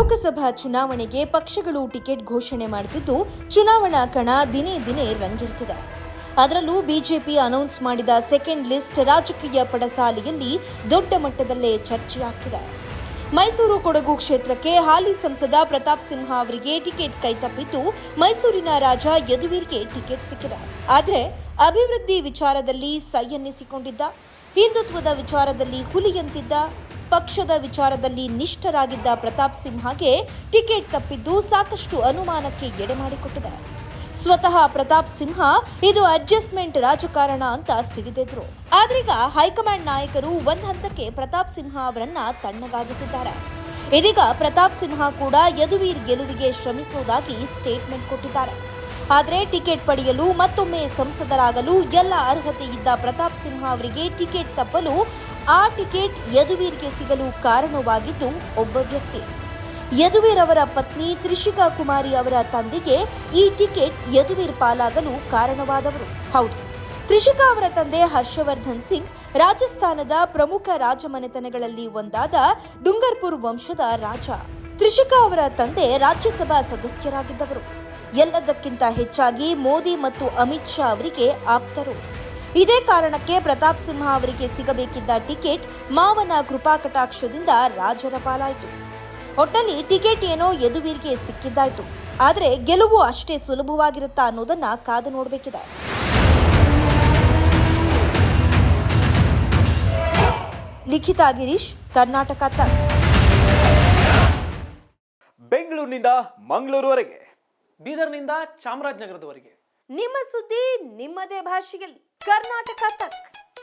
ಲೋಕಸಭಾ ಚುನಾವಣೆಗೆ ಪಕ್ಷಗಳು ಟಿಕೆಟ್ ಘೋಷಣೆ ಮಾಡುತ್ತಿದ್ದು ಚುನಾವಣಾ ಕಣ ದಿನೇ ದಿನೇ ರಂಗೇರುತ್ತಿದೆ ಅದರಲ್ಲೂ ಬಿಜೆಪಿ ಅನೌನ್ಸ್ ಮಾಡಿದ ಸೆಕೆಂಡ್ ಲಿಸ್ಟ್ ರಾಜಕೀಯ ಪಡಸಾಲೆಯಲ್ಲಿ ದೊಡ್ಡ ಮಟ್ಟದಲ್ಲೇ ಚರ್ಚೆಯಾಗ್ತಿದೆ ಮೈಸೂರು ಕೊಡಗು ಕ್ಷೇತ್ರಕ್ಕೆ ಹಾಲಿ ಸಂಸದ ಪ್ರತಾಪ್ ಸಿಂಹ ಅವರಿಗೆ ಟಿಕೆಟ್ ಕೈತಪ್ಪಿದ್ದು ಮೈಸೂರಿನ ರಾಜ ಯದುವೀರ್ಗೆ ಟಿಕೆಟ್ ಸಿಕ್ಕಿದೆ. ಆದರೆ ಅಭಿವೃದ್ಧಿ ವಿಚಾರದಲ್ಲಿ ಸೈ ಎನ್ನಿಸಿಕೊಂಡಿದ್ದ ಹಿಂದುತ್ವದ ವಿಚಾರದಲ್ಲಿ ಹುಲಿಯಂತಿದ್ದ ಪಕ್ಷದ ವಿಚಾರದಲ್ಲಿ ನಿಷ್ಠರಾಗಿದ್ದ ಪ್ರತಾಪ್ ಸಿಂಹಗೆ ಟಿಕೆಟ್ ತಪ್ಪಿದ್ದು ಸಾಕಷ್ಟು ಅನುಮಾನಕ್ಕೆ ಎಡೆ ಮಾಡಿಕೊಟ್ಟಿದೆ ಸ್ವತಃ ಪ್ರತಾಪ್ ಸಿಂಹ, ಇದು ಅಡ್ಜಸ್ಟ್ಮೆಂಟ್ ರಾಜಕಾರಣ ಅಂತ ಸಿಡಿದೆದ್ರು. ಆದ್ರೀಗ ಹೈಕಮಾಂಡ್ ನಾಯಕರು ಒಂದ್ ಹಂತಕ್ಕೆ ಪ್ರತಾಪ್ ಸಿಂಹ ಅವರನ್ನ ತಣ್ಣಗಾಗಿಸಿದ್ದಾರೆ. ಇದೀಗ ಪ್ರತಾಪ್ ಸಿಂಹ ಕೂಡ ಯದುವೀರ್ ಗೆಲುವಿಗೆ ಶ್ರಮಿಸುವುದಾಗಿ ಸ್ಟೇಟ್ಮೆಂಟ್ ಕೊಟ್ಟಿದ್ದಾರೆ. ಆದರೆ ಟಿಕೆಟ್ ಪಡೆಯಲು ಮತ್ತೊಮ್ಮೆ ಸಂಸದರಾಗಲು ಎಲ್ಲ ಅರ್ಹತೆ ಇದ್ದ ಪ್ರತಾಪ್ ಸಿಂಹ ಅವರಿಗೆ ಟಿಕೆಟ್ ತಪ್ಪಲು ಆ ಟಿಕೆಟ್ ಯದುವೀರ್ಗೆ ಸಿಗಲು ಕಾರಣವಾಗಿದ್ದು ಒಬ್ಬ ವ್ಯಕ್ತಿ. ಯದುವೀರ್ ಅವರ ಪತ್ನಿ ತ್ರಿಷಿಕಾ ಕುಮಾರಿ ಅವರ ತಂದೆಗೆ ಈ ಟಿಕೆಟ್ ಯದುವೀರ್ ಪಾಲಾಗಲು ಕಾರಣವಾದವರು. ಹೌದು. ತ್ರಿಷಿಕಾ ಅವರ ತಂದೆ ಹರ್ಷವರ್ಧನ್ ಸಿಂಗ್ ರಾಜಸ್ಥಾನದ ಪ್ರಮುಖ ರಾಜಮನೆತನಗಳಲ್ಲಿ ಒಂದಾದ ಡುಂಗರ್ಪುರ್ ವಂಶದ ರಾಜ. ತ್ರಿಷಿಕಾ ಅವರ ತಂದೆ ರಾಜ್ಯಸಭಾ ಸದಸ್ಯರಾಗಿದ್ದವರು. ಎಲ್ಲದಕ್ಕಿಂತ ಹೆಚ್ಚಾಗಿ ಮೋದಿ ಮತ್ತು ಅಮಿತ್ ಶಾ ಅವರಿಗೆ ಆಪ್ತರು. ಇದೇ ಕಾರಣಕ್ಕೆ ಪ್ರತಾಪ್ ಸಿಂಹ ಅವರಿಗೆ ಸಿಗಬೇಕಿದ್ದ ಟಿಕೆಟ್ ಮಾವನ ಕೃಪಾ ಕಟಾಕ್ಷದಿಂದ ರಾಜರ ಪಾಲಾಯಿತು ಒಟ್ಟಲ್ಲಿ ಟಿಕೆಟ್ ಏನೋ ಯದುವೀರ್ಗೆ ಸಿಕ್ಕಿದ್ದಾಯ್ತು. ಆದರೆ ಗೆಲುವು ಅಷ್ಟೇ ಸುಲಭವಾಗಿರುತ್ತಾ ಅನ್ನೋದನ್ನ ಕಾದು ನೋಡಬೇಕಿದೆ. ಲಿಖಿತ ಗಿರೀಶ್ ಕರ್ನಾಟಕ ತಕ್ ಬೆಂಗಳೂರಿನಿಂದ ಮಂಗಳೂರುವರೆಗೆ. ಬೀದರ್ನಿಂದ ಚಾಮರಾಜನಗರದವರೆಗೆ. ನಿಮ್ಮ ಸುದ್ದಿ ನಿಮ್ಮದೇ ಭಾಷೆಯಲ್ಲಿ. ಕರ್ನಾಟಕ ತಕ್